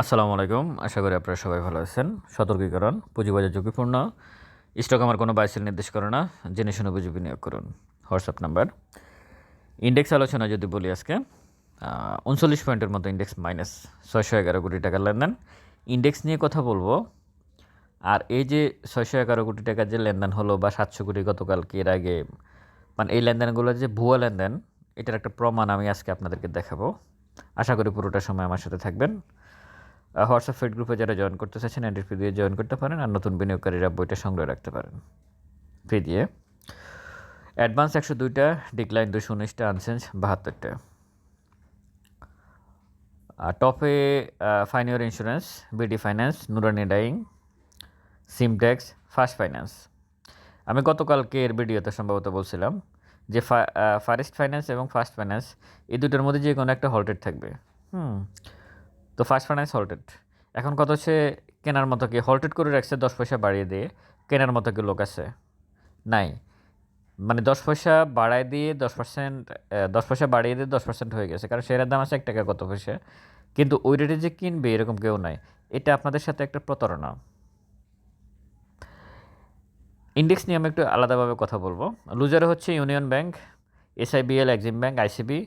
আসসালামু আলাইকুম। আশা করি আপনারা সবাই ভালো আছেন। সতর্কীকরণ, পুঁজিবাজার ঝুঁকিপূর্ণ। স্টক আমার কোনো বাইসেল নির্দেশ করে না। জেনে শুনে বুঝে বিনিয়োগ করুন। হোয়াটসঅ্যাপ নাম্বার ইন্ডেক্স আলোচনা যদি বলি আজকে উনচল্লিশ পয়েন্টের মতো ইন্ডেক্স মাইনাস ছয়শো এগারো কোটি টাকার লেনদেন। ইন্ডেক্স নিয়ে কথা বলব। আর এই যে ছয়শো এগারো কোটি টাকার যে লেনদেন হলো বা সাতশো কোটি গতকালকে এর আগে মানে এই লেনদেনগুলো যে ভুয়া লেনদেন, এটার একটা প্রমাণ আমি আজকে আপনাদেরকে দেখাবো। আশা করি পুরোটা সময় আমার সাথে থাকবেন। হোয়াটসঅ্যাপ ফেড গ্রুপে যারা জয়েন করতে চাচ্ছেন ফি দিয়ে জয়েন করতে পারেন আর নতুন বিনিয়োগকারীরা বইটা সংগ্রহ রাখতে পারেন। ফি দিয়ে। অ্যাডভান্স একশো দুইটা ডিক্লাইন দুশো উনিশটা আনসেন্স বাহাত্তরটা। টপে Pioneer insurance BD finance Nurani dyeing Simtex first finance আমি গতকালকে এর ভিডিওতে সম্ভবত বলছিলাম যে ফারেস্ট ফাইন্যান্স এবং ফার্স্ট ফাইন্যান্স এই দুটোর মধ্যে যে কোনো একটা হল্টেড থাকবে। হুম। তো ফার্স্ট ফাইন্যান্স হল্টেড এখন কত হচ্ছে কেনার মতো কি? হল্টেড করে রাখছে, দশ পয়সা বাড়িয়ে দিয়ে কেনার মতো কি লোক আছে? নাই। মানে দশ পয়সা বাড়ায় দিয়ে দশ পার্সেন্ট দশ পয়সা বাড়িয়ে দিয়ে দশ পার্সেন্ট হয়ে গেছে। কারণ শেয়ারের দাম আছে এক টাকা কত পয়সা? কিন্তু ওই রেটে যে কিনবে, এরকম কেউ নাই। এটা আপনাদের সাথে একটা প্রতারণা। ইন্ডেক্স নিয়ে আমি একটু আলাদাভাবে কথা বলব। লুজার হচ্ছে union bank SIBL EXIM bank ICB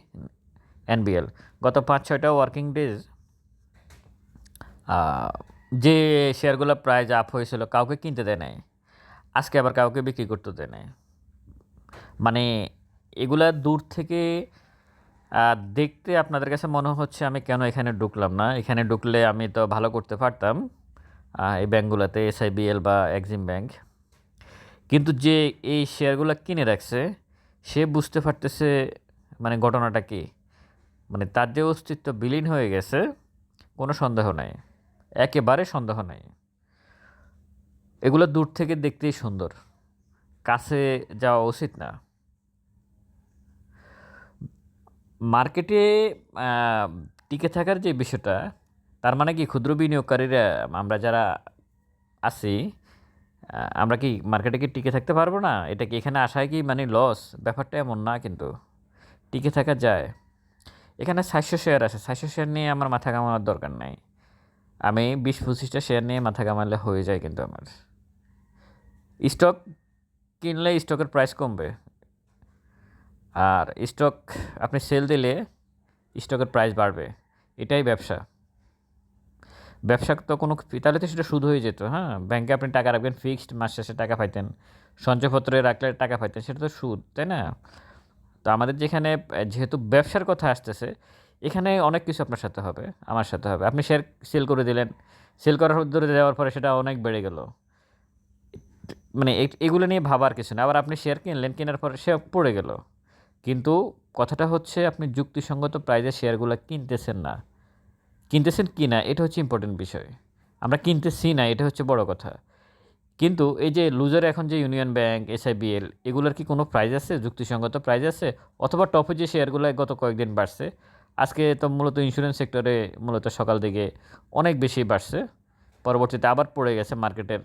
NBL গত পাঁচ ছয়টা ওয়ার্কিং ডেজ যে শেয়ারগুলো প্রাইস আপ হয়েছিল কাউকে কিনতে দেয় নাই, আজকে আবার কাউকে বিক্রি করতে দেয় নাই। মানে এগুলা দূর থেকে দেখতে আপনাদের কাছে মনে হচ্ছে আমি কেন এখানে ঢুকলাম না? এখানে ঢুকলে আমি তো ভালো করতে পারতাম এই ব্যাঙ্কগুলোতে, এসআইবিএল বা এক্সিম ব্যাংক কিন্তু যে এই শেয়ারগুলো কিনে রাখছে, সে বুঝতে পারতেছে মানে ঘটনাটা কি? মানে তার যে অস্তিত্ব বিলীন হয়ে গেছে, কোনো সন্দেহ নাই। একেবারে সন্দেহ নাই। এগুলো দূর থেকে দেখতেই সুন্দর। কাছে যাওয়া উচিত না। মার্কেটে টিকে থাকার যে বিষয়টা, তার মানে কি ক্ষুদ্র বিনিয়োগকারীরা, আমরা যারা আছি আমরা কি মার্কেটে কি টিকে থাকতে পারব না? এটা কি এখানে আসায় কি মানে লস ব্যাপারটা এমন না কিন্তু। টিকে থাকা যায়। এখানে সাতশো শেয়ার আছে। সাতশো শেয়ার নিয়ে আমার মাথা কামানোর দরকার নাই। আমি বিশ পঁচিশটা শেয়ার নিয়ে মাথা কামালে হয়ে যায় কিন্তু আমার। স্টক কিনলে স্টকের প্রাইস কমবে। আর স্টক আপনি সেল দিলে স্টকের প্রাইস বাড়বে। এটাই ব্যবসা। ব্যবসা তো কোনো তাহলে তো সেটা সুদ হয়ে যেত হ্যাঁ? ব্যাংকে আপনি টাকা রাখবেন ফিক্সড মাস শেষে টাকা পাইতেন। সঞ্চয়পত্রে রাখলে টাকা পাইতেন, সেটা তো সুদ, তাই না? তো আমাদের যেখানে যেহেতু ব্যবসার কথা আসতেছে এখানে অনেক কিছু আপনার সাথে হবে, আমার সাথে হবে। আপনি শেয়ার সেল করে দিলেন সেল করার ধরে দেওয়ার পরে সেটা অনেক বেড়ে গেল। মানে এগুলো নিয়ে ভাবার কিছু না। আবার আপনি শেয়ার কিনলেন, কেনার পরে সে পড়ে গেল। কিন্তু কথাটা হচ্ছে, আপনি যুক্তিসঙ্গত প্রাইজে শেয়ারগুলো কিনতেছেন না। কিনতেছেন কি না, এটা হচ্ছে ইম্পর্টেন্ট বিষয়। আমরা কিনতেছি না, এটা হচ্ছে বড় কথা। কিন্তু এই যে লুজার এখন যে ইউনিয়ন ব্যাংক এসআইবিএল এগুলোর কি কোনো প্রাইজ আছে? যুক্তিসঙ্গত প্রাইজ আছে? অথবা টপে যে শেয়ারগুলো গত কয়েকদিন বাড়ছে আজকে তো মূলত ইন্স্যুরেন্স সেক্টরে মূলত সকাল থেকে অনেক বেশি বাড়ছে। পরবর্তীতে আবার পড়ে গেছে মার্কেটের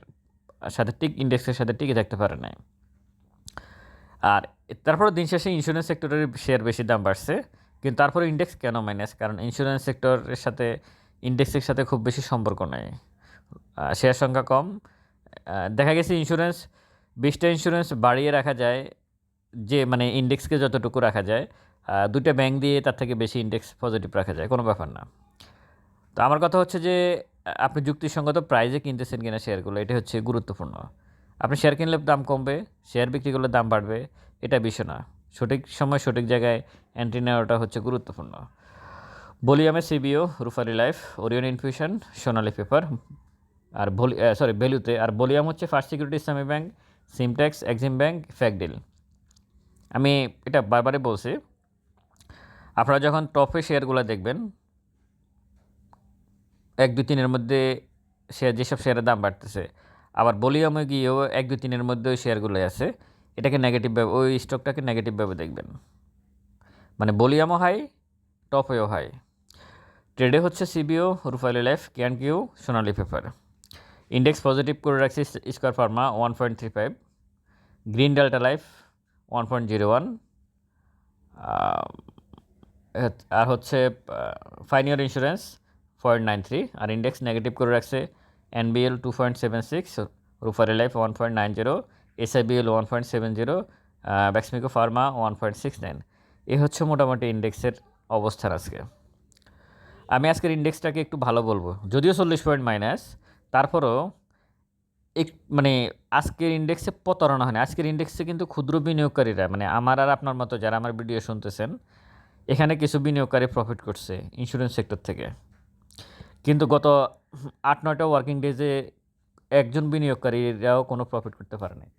সাথে টিক ইন্ডেক্সের সাথে টিকে থাকতে পারে নাই। আর তারপরে দিন শেষে ইন্স্যুরেন্স সেক্টরের শেয়ার বেশি দাম বাড়ছে, কিন্তু তারপরে ইন্ডেক্স কেন মাইনাস কারণ ইন্স্যুরেন্স সেক্টরের সাথে ইন্ডেক্সের সাথে খুব বেশি সম্পর্ক নেই। শেয়ার সংখ্যা কম। দেখা গেছে ইন্স্যুরেন্স বিশটা ইন্স্যুরেন্স বাড়িয়ে রাখা যায়, যে মানে ইন্ডেক্সকে যতটুকু রাখা যায় দুইটা ব্যাংক দিয়ে তার থেকে বেশি ইন্ডেক্স পজিটিভ রাখা যায়, কোনো ব্যাপার না। তো আমার কথা হচ্ছে যে, আপনি যুক্তিসঙ্গত প্রাইজে কিনতেছেন কিনা শেয়ারগুলো এটা হচ্ছে গুরুত্বপূর্ণ। আপনি শেয়ার কিনলে দাম কমবে শেয়ার বিক্রি করলে দাম বাড়বে, এটা বিষয় না। সঠিক সময় সঠিক জায়গায় এন্ট্রি নেওয়াটা হচ্ছে গুরুত্বপূর্ণ। বলিয়ামে সিবিও Rupali life, Orion infusion, Sonali paper, আর বলি সরি ভ্যালুতে, আর বলিয়াম হচ্ছে first security Islami bank Simtex EXIM bank ফ্যাকডিল আমি এটা বারবারই বলছি আপনারা যখন টপে শেয়ারগুলো দেখবেন, এক দুই তিনের মধ্যে শেয়ার যেসব শেয়ারের দাম বাড়তেছে, আবার বলিয়ামে গিয়েও এক দুই তিনের মধ্যে ওই শেয়ারগুলো আছে, এটাকে নেগেটিভভাবে ওই স্টকটাকে নেগেটিভভাবে দেখবেন। মানে বলিয়ামও হাই টপেও হাই ট্রেডে হচ্ছে সিবিও রুফাইলি লাইফ ক্যান কিউ সোনালি পেপার ইন্ডেক্স পজিটিভ করে রাখছি square pharma one point three five green delta life one point zero one আর হচ্ছে Pioneer insurance point nine three আর ইন্ডেক্স নেগেটিভ করে রাখছে NBL two point seven six Rupali life one point nine zero SIBL one point seven zero Beximco pharma one point six nine এ হচ্ছে মোটামুটি ইন্ডেক্সের অবস্থান আজকে। আমি আজকের ইন্ডেক্সটাকে একটু ভালো বলব। যদিও চল্লিশ পয়েন্ট মাইনাস, তারপরও এক মানে আজকের ইন্ডেক্সে প্রতারণা হয়নি আজকের ইন্ডেক্সে কিন্তু ক্ষুদ্র বিনিয়োগকারীরা মানে আমার আর আপনার মতো যারা আমার ভিডিও শুনতেছেন এখানে কিছু বিনিয়োগকারী প্রফিট করছে ইন্স্যুরেন্স সেক্টর থেকে। কিন্তু গত আট, নয়টা ওয়ার্কিং ডেজে একজন বিনিয়োগকারীরাও কোনো প্রফিট করতে পারে নাই।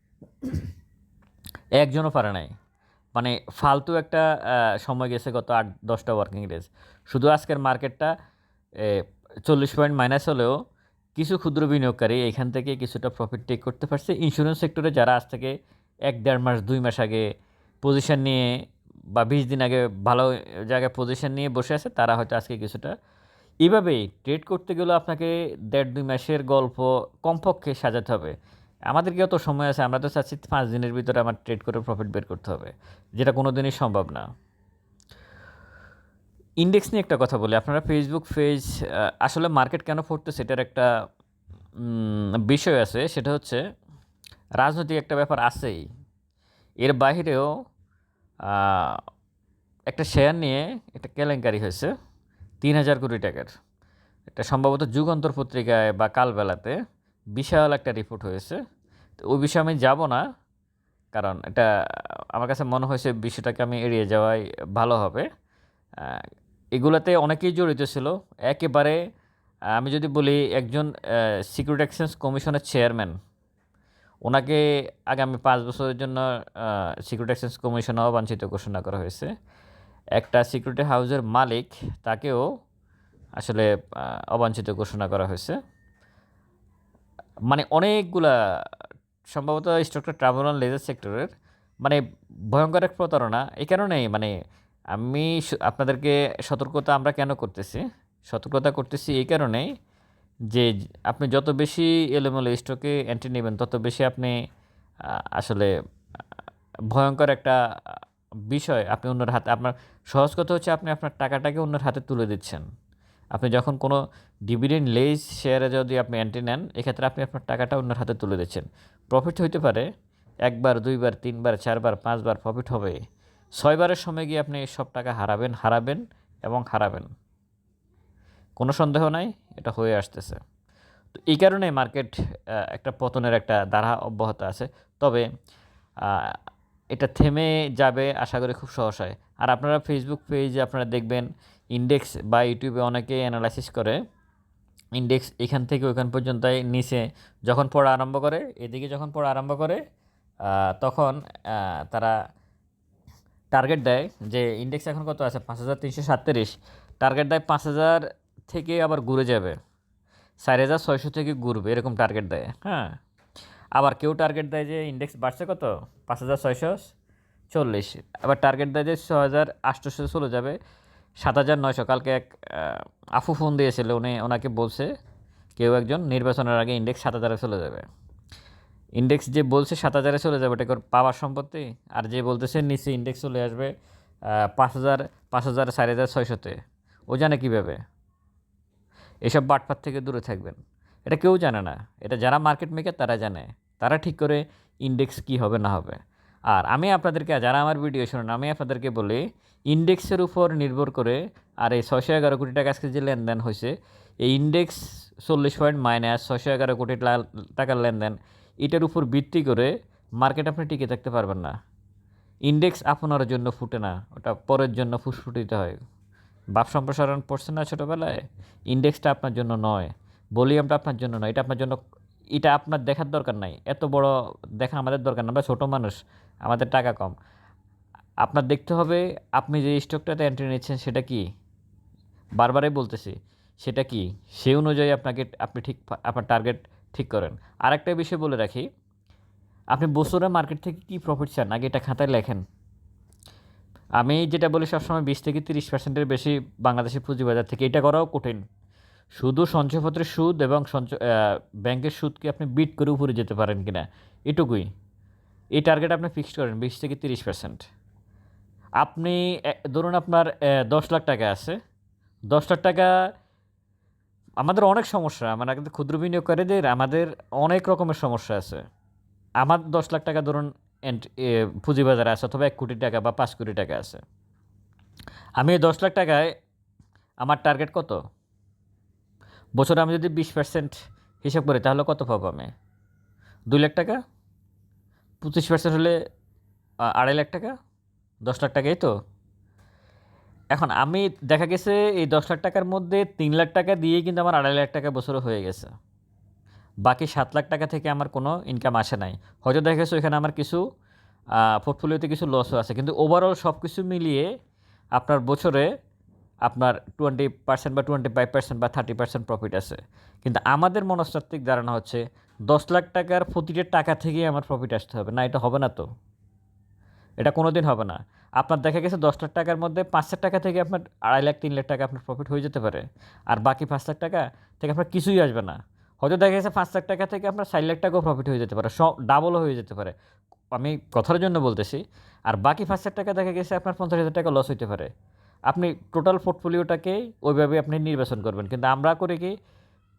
একজনও পারে নাই। মানে ফালতু একটা সময় গেছে গত আট, দশটা ওয়ার্কিং ডেজ শুধু আজকের মার্কেটটা চল্লিশ পয়েন্ট মাইনাস হলেও কিছু ক্ষুদ্র বিনিয়োগকারী এখান থেকে কিছুটা প্রফিট টেক করতে পারছে। ইন্স্যুরেন্স সেক্টরে যারা আজ থেকে এক, দেড় মাস, দুই মাস আগে পজিশন নিয়ে বা বিশ দিন আগে ভালো জায়গায় পজিশন নিয়ে বসে আছে, তারা হয়তো আজকে কিছুটা এইভাবেই ট্রেড করতে গেলেও আপনাকে দেড় দুই মাসের গল্প কমপক্ষে সাজাতে হবে। আমাদেরকেও তো সময় আছে, আমরা তো চাচ্ছি পাঁচ দিনের ভিতরে আমার ট্রেড করে প্রফিট বের করতে হবে, যেটা কোনো দিনই সম্ভব না। ইন্ডেক্স নিয়ে একটা কথা বলি, আপনারা ফেসবুক পেজ আসলে মার্কেট কেন পড়তে সেটার একটা বিষয় আছে, সেটা হচ্ছে রাজনৈতিক একটা ব্যাপার আছেই। এর বাইরেও একটা শেয়ার নিয়ে একটা কেলেঙ্কারি হয়েছে, তিন হাজার কোটি টাকার। এটা সম্ভবত যুগান্তর পত্রিকায় বা কালবেলাতে বিশাল একটা রিপোর্ট হয়েছে। তো ওই বিষয়ে আমি যাব না, কারণ এটা আমার কাছে মনে হয়েছে বিষয়টাকে আমি এড়িয়ে যাওয়াই ভালো হবে। এগুলাতে অনেকেই জড়িত ছিল। একেবারে, আমি যদি বলি একজন সিকিউরিটি এক্সচেঞ্জ কমিশনের চেয়ারম্যান ওনাকে আগামী পাঁচ বছরের জন্য সিকিউরিটি এক্সচেঞ্জ কমিশন অবাঞ্ছিত ঘোষণা করা হয়েছে। একটা সিকিউরিটি হাউসের মালিক তাকেও আসলে অবাঞ্ছিত ঘোষণা করা হয়েছে। মানে অনেকগুলা, সম্ভবত স্টকটা ট্রাভেল অ্যান্ড লেজার সেক্টরের মানে ভয়ঙ্কর এক প্রতারণা। এই কারণেই মানে আমি আপনাদেরকে সতর্কতা আমরা কেন করতেছি? সতর্কতা করতেছি এই কারণেই যে আপনি যত বেশি এলোমেলো স্টকে এন্ট্রি নেবেন, তত বেশি আপনি আসলে ভয়ঙ্কর একটা বিষয় আপনি অন্যের হাতে, আপনার সহজ কথা হচ্ছে আপনি আপনার টাকাটাকে অন্যের হাতে তুলে দিচ্ছেন। আপনি যখন কোনো ডিভিডেন্ড লেজ শেয়ারে যদি আপনি এন্ট্রি নেন, এক্ষেত্রে আপনি আপনার টাকাটা অন্যের হাতে তুলে দিচ্ছেন। প্রফিট হইতে পারে, একবার, দুইবার, তিনবার, চারবার, পাঁচবার প্রফিট হবে ছয়বারের সময় গিয়ে আপনি সব টাকা হারাবেন হারাবেন এবং হারাবেন। কোনো সন্দেহ নাই? এটা হয়ে আসতেছে। তো এই কারণে মার্কেট একটা পতনের একটা ধারা অব্যাহত আছে। তবে এটা থেমে যাবে আশা করি খুব সহসায় আর আপনারা ফেসবুক পেজে আপনারা দেখবেন ইন্ডেক্স বা ইউটিউবে অনেকে অ্যানালাইসিস করে। ইন্ডেক্স এখান থেকে ওইখান পর্যন্ত নিচে যখন পড়া আরম্ভ করে, এদিকে যখন পড়া আরম্ভ করে তখন তারা টার্গেট দেয় যে ইন্ডেক্স এখন কত আছে? পাঁচ হাজার তিনশো সাতত্রিশ। টার্গেট দেয় পাঁচ হাজার থেকে আবার ঘুরে যাবে। চার হাজার ছয়শো থেকে ঘুরবে, এরকম টার্গেট দেয়। হ্যাঁ। আবার কেউ টার্গেট দেয় যে ইন্ডেক্স বাড়ছে কত? পাঁচ হাজার ছয়শো চল্লিশ। আবার টার্গেট দেয় যে ছ হাজার আটশোশো চলে যাবে। সাত হাজার নয়শো। কালকে এক আফু ফোন দিয়েছিল, উনি ওনাকে বলছে, কেউ একজন নির্বাচনের আগে ইন্ডেক্স সাত হাজারে চলে যাবে। ইন্ডেক্স যে বলছে সাত হাজারে চলে যাবে এটা পাওয়ার সম্পত্তি? আর যে বলতেছে নিচে ইন্ডেক্স চলে আসবে পাঁচ হাজার পাঁচ হাজার সাড়ে হাজার ছয়শোতে। ও জানে কীভাবে? এসব বাটপাত থেকে দূরে থাকবেন। এটা কেউ জানে না। এটা যারা মার্কেট মেকার তারা জানে। তারা ঠিক করে ইন্ডেক্স কি হবে না হবে। আর আমি আপনাদেরকে, যারা আমার ভিডিও শোনেন, আমি আপনাদেরকে বলি ইন্ডেক্সের উপর নির্ভর করে, আর এই ছশো এগারো কোটি টাকা আজকে যে লেনদেন হয়েছে, এই ইন্ডেক্স চল্লিশ পয়েন্ট মাইনাস ছশো এগারো কোটি টাকার লেনদেন, এটার উপর ভিত্তি করে মার্কেট আপনি টিকে থাকতে পারবেন না। ইন্ডেক্স আপনার জন্য ফুটে না। ওটা পরের জন্য ফুসফুটিতে হয়। বাপ সম্প্রসারণ পড়ছে না ছোটোবেলায়? ইন্ডেক্সটা আপনার জন্য নয় ভলিউমটা আপনার জন্য নয়, এটা আপনার জন্য, এটা আপনার দেখার দরকার নাই। এত বড় দেখা আমাদের দরকার না, আমরা ছোটো মানুষ, আমাদের টাকা কম। আপনার দেখতে হবে, আপনি যে স্টকটাতে এন্ট্রি নিচ্ছেন সেটা কি? বারবারই বলতেছি, সেটা কি? সেই অনুযায়ী আপনাকে, আপনি ঠিক, আপনার টার্গেট ঠিক করেন। আরেকটা বিষয় বলে রাখি, আপনি বছরে মার্কেট থেকে কী প্রফিট চান? আগে এটা খাতায় লেখেন। আমি যেটা বলি সবসময় বিশ থেকে তিরিশ পার্সেন্টের বেশি বাংলাদেশি পুঁজিবাজার থেকে এটা করাও কঠিন। শুধু সঞ্চয়পত্রের সুদ এবং সঞ্চয় ব্যাংকের সুদকে আপনি বিট করে উপরে যেতে পারেন কিনা? এটুকুই। এই টার্গেট আপনি ফিক্সড করেন বিশ থেকে তিরিশ পার্সেন্ট আপনি ধরুন আপনার দশ লাখ টাকা আছে। দশ লাখ টাকা আমাদের অনেক সমস্যা। মানে ক্ষুদ্র বিনিয়োগকারীদের আমাদের অনেক রকমের সমস্যা আছে। আমার দশ লাখ টাকা ধরুন পুঁজিবাজারে আছে অথবা এক কোটি টাকা বা পাঁচ কোটি টাকা আছে। আমি দশ লাখ টাকায় আমার টার্গেট কত? বছরে আমি যদি বিশ পার্সেন্ট হিসাব করি, তাহলে কত পাবো আমি? দুই লাখ টাকা? পঁচিশ পার্সেন্ট হলে আড়াই লাখ টাকা? দশ লাখ টাকাই তো। এখন আমি দেখা গেছে এই দশ লাখ টাকার মধ্যে তিন লাখ টাকা দিয়ে কিন্তু আমার আড়াই লাখ টাকা বছরে হয়ে গেছে। বাকি সাত লাখ টাকা থেকে আমার কোনো ইনকাম আসে নাই। হয়তো দেখা গেছে ওইখানে আমার কিছু পোর্টফোলিওতে কিছু লসও আছে। কিন্তু ওভারঅল সব কিছু মিলিয়ে আপনার বছরে আপনার টোয়েন্টি পার্সেন্ট বা টোয়েন্টি ফাইভ পার্সেন্ট বা থার্টি পার্সেন্ট প্রফিট আছে। কিন্তু আমাদের মনস্তাত্ত্বিক ধারণা হচ্ছে দশ লাখ টাকার প্রতিটা টাকা থেকেই আমার প্রফিট আসতে হবে। না, এটা হবে না তো। এটা কোনো দিন হবে না। আপনার দেখা গেছে দশ লাখ টাকার মধ্যে পাঁচ লাখ টাকা থেকে আপনার আড়াই লাখ, তিন লাখ টাকা আপনার প্রফিট হয়ে যেতে পারে। আর বাকি পাঁচ লাখ টাকা থেকে আপনার কিছুই আসবে না। হয়তো দেখা গেছে পাঁচ লাখ টাকা থেকে আপনার ষাট লাখ টাকাও প্রফিট হয়ে যেতে পারে সব ডাবলও হয়ে যেতে পারে। আমি কথার জন্য বলতেছি, আর বাকি পাঁচ লাখ টাকা দেখা গেছে আপনার পঞ্চাশ হাজার টাকা লস হইতে পারে। আপনি টোটাল পোর্টফোলিওটাকে ওইভাবে আপনি নির্বাচন করবেন। কিন্তু আমরা করে কি,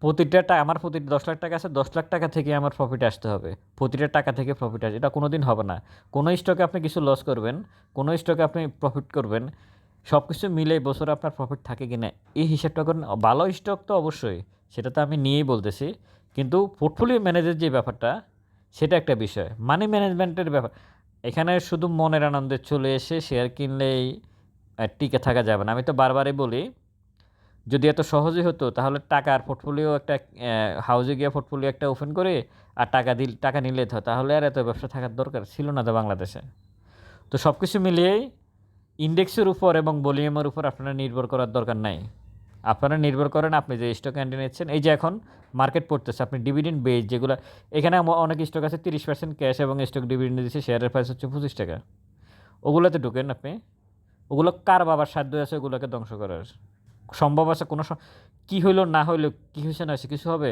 প্রতিটা টাকা আমার প্রতি দশ লাখ টাকা আছে, দশ লাখ টাকা থেকে আমার প্রফিট আসতে হবে। প্রতিটা টাকা থেকে প্রফিট আসে, এটা কোনো দিন হবে না। কোনো স্টকে আপনি কিছু লস করবেন, কোনো স্টকে আপনি প্রফিট করবেন সব কিছু মিলে বছরে আপনার প্রফিট থাকে কি না এই হিসাবটা করেন। ভালো স্টক তো অবশ্যই, সেটা তো আমি নিয়েই বলতেছি। কিন্তু পোর্টফোলিও ম্যানেজের যে ব্যাপারটা, সেটা একটা বিষয়। মানি ম্যানেজমেন্টের ব্যাপার, এখানে শুধু মনের আনন্দে চলে এসে শেয়ার কিনলেই টিকে থাকা যাবে না। আমি তো বারবারই বলি, যদি এত সহজই হতো, তাহলে টাকার পোর্টফোলিও একটা হাউজে গিয়ে পোর্টফোলিও একটা ওপেন করে আর টাকা দিল, টাকা নিলে তাহলে আর এত ব্যবসা থাকার দরকার ছিল না তো বাংলাদেশে। তো সব কিছু মিলিয়েই ইন্ডেক্সের উপর এবং ভলিউমের উপর আপনারা নির্ভর করার দরকার নাই। আপনারা নির্ভর করেন আপনি যে স্টক ক্যান্ডি নিচ্ছেন, এই যে এখন মার্কেট পড়তেছে, আপনি ডিভিডেন্ড বেস যেগুলো, এখানে অনেক স্টক আছে তিরিশ পার্সেন্ট ক্যাশ এবং স্টক ডিভিডেন্ড দিচ্ছে শেয়ারের প্রাইস হচ্ছে পঁচিশ টাকা। ওগুলোতে ঢুকেন আপনি। ওগুলো কার বাবার সাধ্য আছে ওগুলোকে ধ্বংস করার? সম্ভব আছে কোনো কি হইল না হইল, কি হয়েছে না হয়েছে কিছু হবে?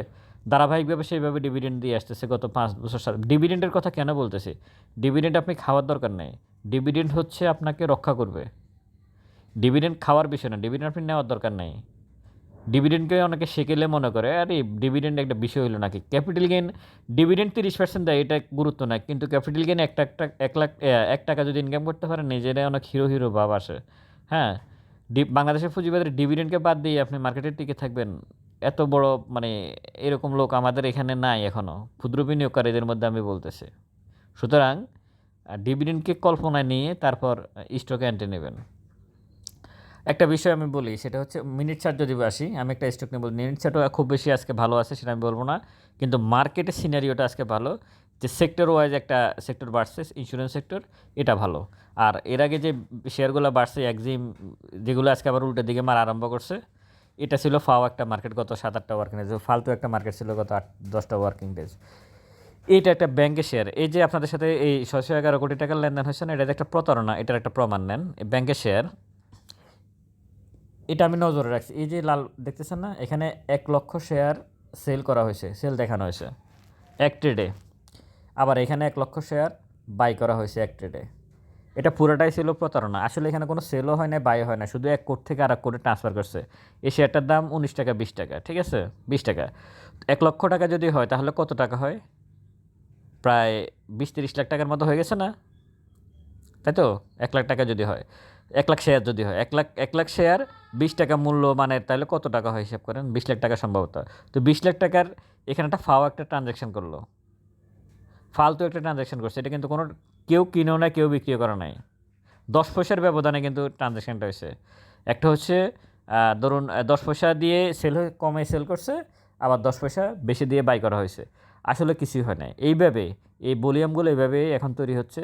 ধারাবাহিকভাবে সেইভাবে ডিভিডেন্ড দিয়ে আসতেছে গত পাঁচ বছর সাল ডিভিডেন্ডের কথা কেন বলতেছি? ডিভিডেন্ড আপনি খাওয়ার দরকার নেই। ডিভিডেন্ড হচ্ছে আপনাকে রক্ষা করবে। ডিভিডেন্ড খাওয়ার বিষয় না ডিভিডেন্ড আপনি নেওয়ার দরকার নেই। ডিভিডেন্ডকে অনেকে সেকেলে মনে করে, আরে ডিভিডেন্ড একটা বিষয় হলো নাকি? ক্যাপিটাল গেইন ডিভিডেন্ড তিরিশ পার্সেন্ট দেয়, এটা গুরুত্ব নাই। কিন্তু ক্যাপিটাল গেইন একটা একটা, এক লাখ এক টাকা যদি ইনকাম করতে পারে নিজেরা অনেক হিরো হিরো ভাব আসে। হ্যাঁ? বাংলাদেশের পুঁজিবাজারে ডিভিডেন্ডকে বাদ দিয়ে আপনি মার্কেটে টিকে থাকবেন। এত বড় মানে এরকম লোক আমাদের এখানে নাই এখনও ক্ষুদ্র বিনিয়োগকারীদের মধ্যে আমি বলতেছি। সুতরাং ডিভিডেন্ডকে কল্পনায় নিয়ে তারপর স্টকে এন্টে নেবেন। একটা বিষয় আমি বলি, সেটা হচ্ছে মিনিট চার্ট যদি আসি, আমি একটা স্টক নিয়ে বলি। মিনিট চার্টও খুব বেশি আজকে ভালো আছে সেটা আমি বলব না। কিন্তু মার্কেটের সিনারিওটা আজকে ভালো। যে সেক্টর ওয়াইজ একটা সেক্টর বাড়ছে ইন্স্যুরেন্স সেক্টর এটা ভালো। আর এর আগে যে শেয়ারগুলো বাড়ছে একজিম যেগুলো আজকে আবার উল্টো দিকে মার আরম্ভ করছে এটা ছিল ফাও একটা মার্কেট গত সাত আটটা ওয়ার্কিং ডেজ ফালতু একটা মার্কেট ছিল গত আট, দশটা ওয়ার্কিং ডেজ এটা একটা ব্যাংকের শেয়ার এই যে আপনাদের সাথে এই ছয়শো এগারো কোটি টাকার লেনদেন হয়েছে না, এটা একটা প্রতারণা, এটার একটা প্রমাণ নেন। ব্যাংকের শেয়ার এটা আমি নজরে রাখছি। এই যে লাল, দেখতেছেন না? এখানে এক লক্ষ শেয়ার সেল করা হয়েছে সেল দেখানো হয়েছে। এক ট্রেডে আবার এখানে এক লক্ষ শেয়ার বাই করা হয়েছে এক ট্রেডে এটা পুরোটাই ছিল প্রতারণা। আসলে এখানে কোনো সেলও হয় না বাই হয় না শুধু এক কোট থেকে আর এক কোটে ট্রান্সফার করছে। এই শেয়ারটার দাম উনিশ টাকা, বিশ টাকা, ঠিক আছে? বিশ টাকা। এক লক্ষ টাকা যদি হয়, তাহলে কত টাকা হয়? প্রায় বিশ তিরিশ লাখ টাকার মতো হয়ে গেছে না? তাই তো? এক লাখ টাকা যদি হয়। এক লাখ শেয়ার যদি হয়। এক লাখ এক লাখ শেয়ার বিশ টাকা মূল্য মানে তাহলে কত টাকা হয় হিসাব করেন? বিশ লাখ টাকা সম্ভবত। তো বিশ লাখ টাকার এখানে একটা ফাও একটা ট্রানজ্যাকশন করল। ফালতু একটা ট্রানজ্যাকশন করছে। এটা কিন্তু কোনো কেউ কিনেও না কেউ বিক্রিও করা নাই। দশ পয়সার ব্যবধানে কিন্তু ট্রানজ্যাকশনটা হয়েছে। একটা হচ্ছে ধরুন দশ পয়সা দিয়ে সেল হয়ে কমে সেল করছে, আবার দশ পয়সা বেশি দিয়ে বাই করা হয়েছে। আসলে কিছুই হয় না এইভাবে, এই ভলিউমগুলো এইভাবে এখন তৈরি হচ্ছে,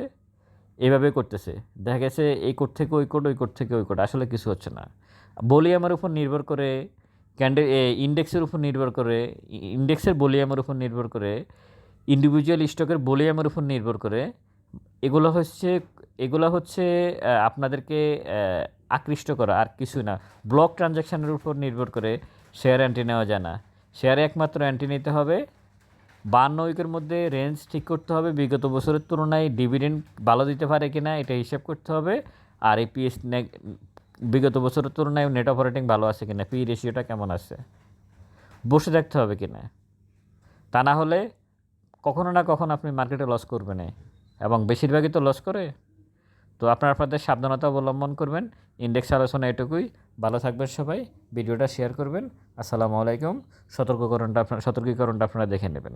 এইভাবে করতেছে। দেখা গেছে, এই কোড থেকে ওই কোড ওই কোড থেকে ওই কোড আসলে কিছু হচ্ছে না। ভলিউমের উপর নির্ভর করে ক্যান্ডে ইন্ডেক্সের উপর নির্ভর করে ইন্ডেক্সের ভলিউমের উপর নির্ভর করে ইন্ডিভিজুয়াল স্টকের ভলিউমের উপর নির্ভর করে এগুলো হচ্ছে এগুলো হচ্ছে আপনাদেরকে আকৃষ্ট করা আর কিছু না। ব্লক ট্রানজ্যাকশনের উপর নির্ভর করে শেয়ার অ্যান্টি নেওয়া যায় না। শেয়ারে একমাত্র অ্যান্টি নিতে হবে। বান্ন উইকের মধ্যে রেঞ্জ ঠিক করতে হবে। বিগত বছরের তুলনায় ডিভিডেন্ড ভালো দিতে পারে কি না এটা হিসাব করতে হবে। আর এই পিএস বিগত বছরের তুলনায় নেট অপারেটিং ভালো আছে কিনা পি রেশিওটা কেমন আছে? বসে থাকতে হবে কিনা? তা না হলে কখনো না কখনো আপনি মার্কেটে লস করবেনই। এবং বেশিরভাগই তো লস করে। তো আপনারা আপনাদের সাবধানতা অবলম্বন করবেন। ইন্ডেক্স আলোচনা এটুকুই। ভালো থাকবেন সবাই। ভিডিওটা শেয়ার করবেন। আসসালামু আলাইকুম। সতর্ককরণটা আপনার সতর্কীকরণটা আপনারা দেখে নেবেন।